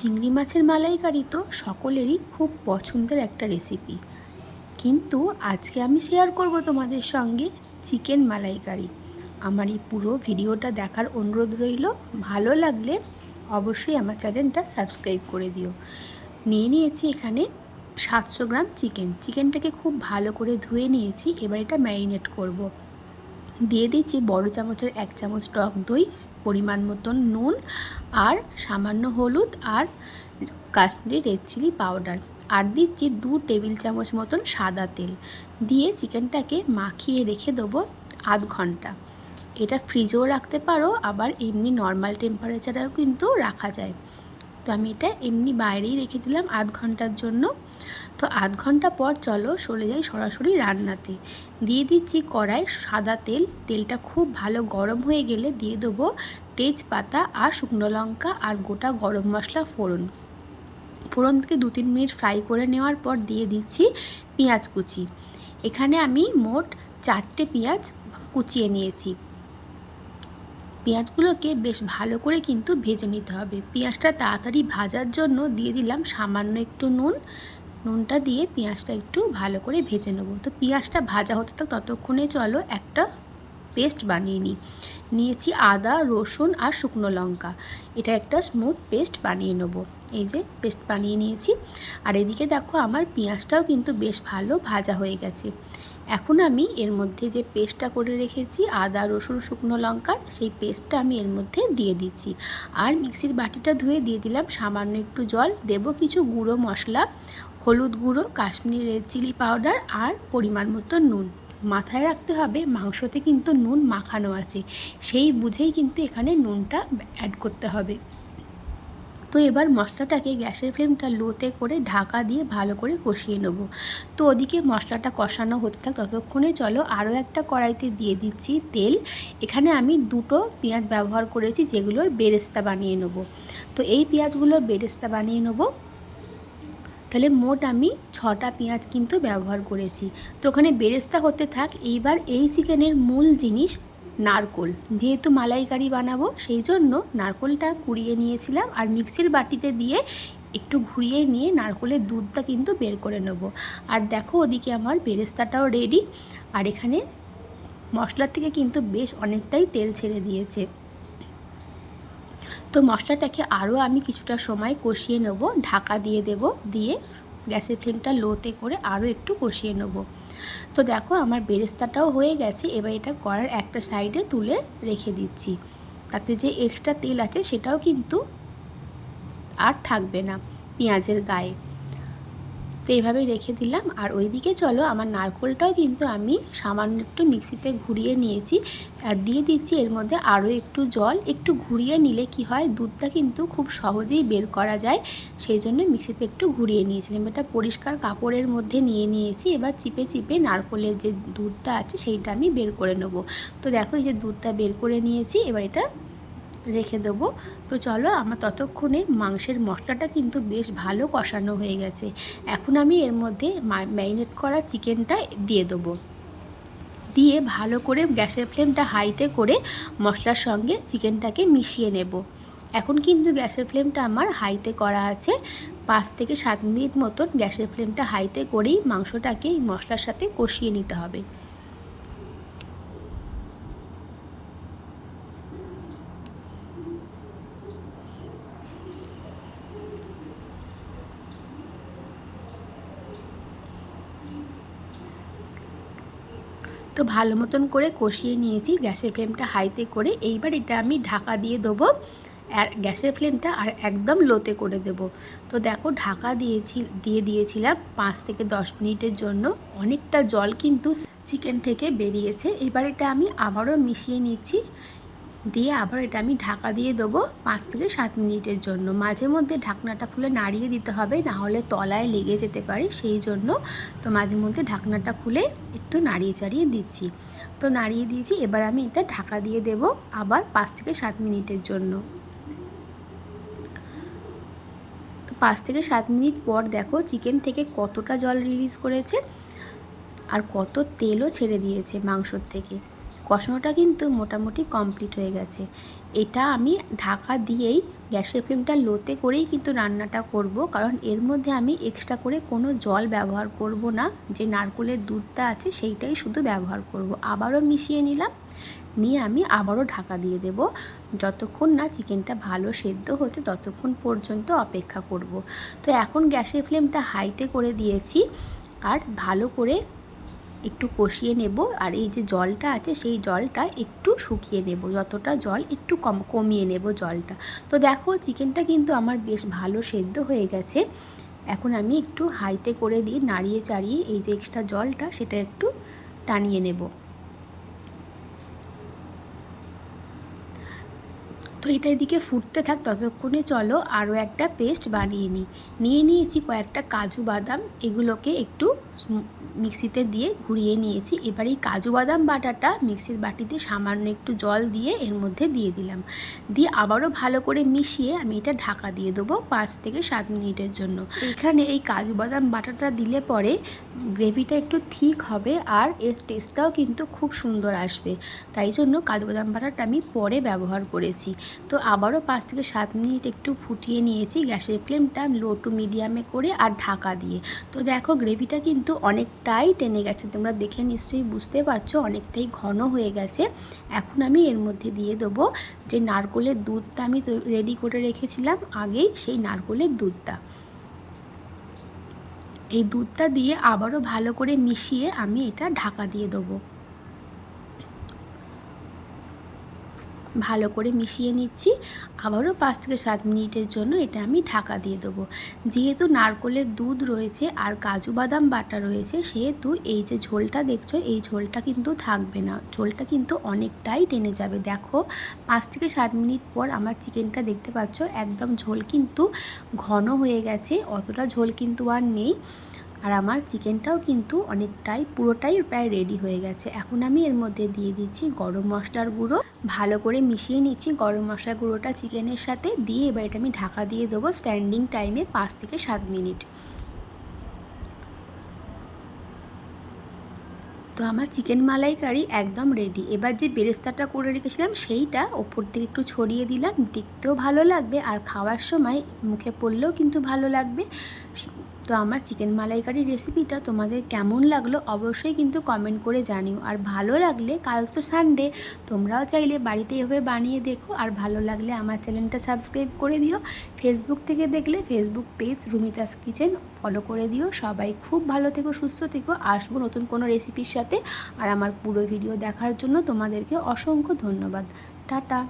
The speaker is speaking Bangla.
চিংড়ি মাছের মালাইকারি তো সকলেরই খুব পছন্দের একটা রেসিপি কিন্তু আজকে আমি শেয়ার করব তোমাদের সঙ্গে চিকেন মালাইকারি। আমার এই পুরো ভিডিওটা দেখার অনুরোধ রইল, ভালো লাগলে অবশ্যই আমার চ্যানেলটা সাবস্ক্রাইব করে দিও। নিয়ে নিয়েছি এখানে সাতশো গ্রাম চিকেন চিকেনটাকে খুব ভালো করে ধুয়ে নিয়েছি, এবার এটা ম্যারিনেট করব। দিয়ে দিচ্ছি বড় চামচের এক চামচ টক দই পরিমাণ মতন নুন আর সামান্য হলুদ আর কাশ্মীরি রেড চিলি পাউডার আর দিচ্ছি দু টেবিল চামচ মতন সাদা তেল। দিয়ে চিকেনটাকে মাখিয়ে রেখে দেবো আধ ঘণ্টা। এটা ফ্রিজেও রাখতে পারো, আবার এমনি নর্মাল টেম্পারেচারেও কিন্তু রাখা যায়। তো আমি এটা এমনি বাইরেই রেখে দিলাম আধ ঘণ্টার জন্য। তো আধ ঘণ্টা পর চলো চলে যাই সরাসরি রান্নাতে। দিয়ে দিচ্ছি কড়াই সাদা তেল। তেলটা খুব ভালো গরম হয়ে গেলে দিয়ে দেবো তেজপাতা আর শুকনো লঙ্কা আর গোটা গরম মশলা ফোড়ন। ফোড়ন থেকে দু তিন মিনিট ফ্রাই করে নেওয়ার পর দিয়ে দিচ্ছি পেঁয়াজ কুচি। এখানে আমি মোট চারটে পেঁয়াজ কুচিয়ে নিয়েছি। পেঁয়াজগুলোকে বেশ ভালো করে কিন্তু ভেজে নিতে হবে। পেঁয়াজটা তাড়াতাড়ি ভাজার জন্য দিয়ে দিলাম সামান্য একটু নুন। নুনটা দিয়ে পেঁয়াজটা একটু ভালো করে ভেজে নেব। তো পেঁয়াজটা ভাজা হতে থাক ততক্ষণে চলো একটা পেস্ট বানিয়ে নিই। নিয়েছি আদা, রসুন আর শুকনো লঙ্কা। এটা একটা স্মুথ পেস্ট বানিয়ে নেব। এই যে পেস্ট বানিয়ে নিয়েছি। আর এদিকে দেখো আমার পেঁয়াজটাও কিন্তু বেশ ভালো ভাজা হয়ে গেছে। এখন আমি এর মধ্যে যে পেস্টটা করে রেখেছি, আদা, রসুন, শুকনো লঙ্কার সেই পেস্টটা আমি এর মধ্যে দিয়ে দিচ্ছি। আর মিক্সির বাটিটা ধুয়ে দিয়ে দিলাম সামান্য একটু জল, দেব কিছু গুঁড়ো মশলা, হলুদ গুঁড়ো, কাশ্মীরি রেড চিলি পাউডার আর পরিমাণ মতো নুন। মাথায় রাখতে হবে, মাংসতে কিন্তু নুন মাখানো আছে, সেই বুঝেই কিন্তু এখানে নুনটা অ্যাড করতে হবে। তো এবার মশলাটাকে গ্যাসের ফ্লেমটা লোতে করে ঢাকা দিয়ে ভালো করে কষিয়ে নেব। তো ওদিকে মশলাটা কষানো হতে থাক ততক্ষণে চলো আরও একটা কড়াইতে দিয়ে দিচ্ছি তেল। এখানে আমি দুটো পেঁয়াজ ব্যবহার করেছি যেগুলোর বেরেস্তা বানিয়ে নেব। তো এই পেঁয়াজগুলোর বেরেস্তা বানিয়ে নেব। তাহলে মোট আমি ছটা পেঁয়াজ কিন্তু ব্যবহার করেছি। তো ওখানে বেরেস্তা হতে থাক, এইবার এই চিকেনের মূল জিনিস নারকোল। যেহেতু মালাইকারি বানাবো, সেই জন্য নারকোলটা কুড়িয়ে নিয়েছিলাম আর মিক্সির বাটিতে দিয়ে একটু ঘুরিয়ে নিয়ে নারকোলের দুধটা কিন্তু বের করে নেব। আর দেখো ওদিকে আমার বেরেস্তাটাও রেডি। আর এখানে মশলার থেকে কিন্তু বেশ অনেকটাই তেল ছেড়ে দিয়েছে। তো মশলাটাকে আরও আমি কিছুটা সময় কষিয়ে নেব, ঢাকা দিয়ে দেব, দিয়ে গ্যাসের ফ্লেমটা লোতে করে আরও একটু কষিয়ে নেব। তো দেখো আমার বেরেস্তাটাও হয়ে গেছে, এবার এটা করার একটা সাইডে তুলে রেখে দিচ্ছি। তাতে যে এক্সট্রা তেল আছে সেটাও কিন্তু আর থাকবে না পেঁয়াজের গায়ে। তো এইভাবে রেখে দিলাম। আর ওইদিকে চলো, আমার নারকোলটাও কিন্তু আমি সামান্য একটু মিক্সিতে ঘুরিয়ে নিয়েছি। আর দিয়ে দিচ্ছি এর মধ্যে আরও একটু জল। একটু ঘুরিয়ে নিলে কি হয়, দুধটা কিন্তু খুব সহজেই বের করা যায়। সেই জন্য মিক্সিতে একটু ঘুরিয়ে নিয়েছিলাম। এটা পরিষ্কার কাপড়ের মধ্যে নিয়ে নিয়েছি। এবার চিপে চিপে নারকোলের যে দুধটা আছে, সেইটা আমি বের করে নেব। তো দেখো, এই যে দুধটা বের করে নিয়েছি। এবার এটা রেখে দেবো। তো চলো আমার ততক্ষণে মাংসের মশলাটা কিন্তু বেশ ভালো কষানো হয়ে গেছে। এখন আমি এর মধ্যে ম্যারিনেট করা চিকেনটা দিয়ে দেবো। দিয়ে ভালো করে গ্যাসের ফ্লেমটা হাইতে করে মশলার সঙ্গে চিকেনটাকে মিশিয়ে নেব। এখন কিন্তু গ্যাসের ফ্লেমটা আমার হাইতে করা আছে। পাঁচ থেকে সাত মিনিট মতন গ্যাসের ফ্লেমটা হাইতে করেই মাংসটাকে মশলার সাথে কষিয়ে নিতে হবে। তো ভালো মতন করে কষিয়ে নিয়েছি। গ্যাসের ফ্লেমটা হাইতে করে এইবার এটা আমি ঢাকা দিয়ে দেবো। আর গ্যাসের ফ্লেমটা আর একদম লোতে করে দেব। তো দেখো ঢাকা দিয়েছি, দিয়ে দিয়েছিলাম পাঁচ থেকে দশ মিনিটের জন্য। অনেকটা জল কিন্তু চিকেন থেকে বেরিয়েছে। এবার এটা আমি আবারও মিশিয়ে নিচ্ছি। দিয়ে আবার এটা আমি ঢাকা দিয়ে দেবো পাঁচ থেকে সাত মিনিটের জন্য। মাঝে মধ্যে ঢাকনাটা খুলে নাড়িয়ে দিতে হবে, না হলে তলায় লেগে যেতে পারে, সেই জন্য তো মাঝে মধ্যে ঢাকনাটা খুলে একটু নাড়িয়ে চাড়িয়ে দিচ্ছি। তো নাড়িয়ে দিয়েছি, এবার আমি এটা ঢাকা দিয়ে দেব আবার পাঁচ থেকে সাত মিনিটের জন্য। তো পাঁচ থেকে সাত মিনিট পর দেখো চিকেন থেকে কতটা জল রিলিজ করেছে আর কত তেলও ছেড়ে দিয়েছে মাংসর থেকে। কষানোটা কিন্তু মোটামুটি কমপ্লিট হয়ে গেছে। এটা আমি ঢাকা দিয়েই গ্যাসের ফ্লেমটা লোতে করেই কিন্তু রান্নাটা করব, কারণ এর মধ্যে আমি এক্সট্রা করে কোনো জল ব্যবহার করব না। যে নারকোলের দুধটা আছে সেইটাই শুধু ব্যবহার করব। আবারও মিশিয়ে নিলাম, নিয়ে আমি আবারও ঢাকা দিয়ে দেব। যতক্ষণ না চিকেনটা ভালো সেদ্ধ হচ্ছে ততক্ষণ পর্যন্ত অপেক্ষা করব। তো এখন গ্যাসের ফ্লেমটা হাইতে করে দিয়েছি, আর ভালো করে একটু কষিয়ে নেব আর এই যে জলটা আছে সেই জলটা একটু শুকিয়ে নেব। যতটা জল একটু কম, কমিয়ে নেব জলটা। তো দেখো চিকেনটা কিন্তু আমার বেশ ভালো সেদ্ধ হয়ে গেছে। এখন আমি একটু হাইতে করে দিয়ে নাড়িয়ে চাড়িয়ে এই যে এক্সট্রা জলটা সেটা একটু টানিয়ে নেব। তো এটা এদিকে ফুটতে থাক, ততক্ষণে চলো আরও একটা পেস্ট বানিয়ে নিই। নিয়ে নিয়েছি কয়েকটা কাজু বাদাম, এগুলোকে একটু মিক্সিতে দিয়ে ঘুরিয়ে নিয়েছি। এবার এই কাজু বাদাম বাটাটা মিক্সির বাটিতে সামান্য একটু জল দিয়ে এর মধ্যে দিয়ে দিলাম। দিয়ে আবারও ভালো করে মিশিয়ে আমি এটা ঢাকা দিয়ে দেবো পাঁচ থেকে সাত মিনিটের জন্য। এখানে এই কাজু বাদাম বাটাটা দিলে পরে গ্রেভিটা একটু ঠিক হবে আর এর টেস্টটাও কিন্তু খুব সুন্দর আসবে। তাই জন্য কাজু বাদাম বাটাটা আমি পরে ব্যবহার করেছি। তো আবারও পাঁচ থেকে সাত মিনিট একটু ফুটিয়ে নিয়েছি গ্যাসের ফ্লেমটা লো টু মিডিয়ামে করে আর ঢাকা দিয়ে। তো দেখো গ্রেভিটা কিন্তু অনেকটাই টেনে গেছে। তোমরা দেখে নিশ্চয়ই বুঝতে পারছ, অনেকটাই ঘন হয়ে গেছে। এখন আমি এর মধ্যে দিয়ে দেবো যে নারকোলের দুধটা আমি রেডি করে রেখেছিলাম আগেই, সেই নারকোলের দুধটা। এই দুধটা দিয়ে আবারও ভালো করে মিশিয়ে আমি এটা ঢাকা দিয়ে দেবো। ভালো করে মিশিয়ে নিচ্ছি। আবারও পাঁচ থেকে সাত মিনিটের জন্য এটা আমি ঢাকা দিয়ে দেবো। যেহেতু নারকলের দুধ রয়েছে আর কাজু বাদাম বাটা রয়েছে, সেহেতু এই যে ঝোলটা দেখছ, এই ঝোলটা কিন্তু থাকবে না। ঝোলটা কিন্তু অনেকটাই টেনে যাবে। দেখো, পাঁচ থেকে সাত মিনিট পর আমার চিকেনটা দেখতে পাচ্ছ, একদম ঝোল কিন্তু ঘন হয়ে গেছে, অতটা ঝোল কিন্তু আর নেই। আর আমার চিকেনটাও কিন্তু অনেকটাই, পুরোটাই প্রায় রেডি হয়ে গেছে। এখন আমি এর মধ্যে দিয়ে দিচ্ছি গরম মশলার গুঁড়ো। ভালো করে মিশিয়ে নিচ্ছি গরম মশলার গুঁড়োটা চিকেনের সাথে। দিয়ে এবার এটা আমি ঢাকা দিয়ে দেবো স্ট্যান্ডিং টাইমে পাঁচ থেকে সাত মিনিট। তো আমার চিকেন মালাইকারি একদম রেডি এবার যে বেরেস্তাটা করে রেখেছিলাম সেইটা ওপর থেকে একটু ছড়িয়ে দিলাম। দেখতেও ভালো লাগবে। আর খাওয়ার সময় মুখে পড়লেও কিন্তু ভালো লাগবে। তো আমার চিকেন মালাইকারি রেসিপিটা তোমাদের কেমন লাগল অবশ্যই কিন্তু কমেন্ট করে জানিও। আর ভালো লাগলে কাল তো সানডে তোমরাও চাইলে বাড়িতে এভাবে বানিয়ে দেখো। আর ভালো লাগলে আমার চ্যানেলটা সাবস্ক্রাইব করে দিও। ফেসবুক থেকে দেখলে Facebook page Rumita's kitchen follow করে দিও। সবাই খুব ভালো থেকো, সুস্থ থেকো। আসব নতুন কোনো রেসিপির সাথে। আর আমার পুরো ভিডিও দেখার জন্য তোমাদেরকে অসংখ্য ধন্যবাদ। টাটা।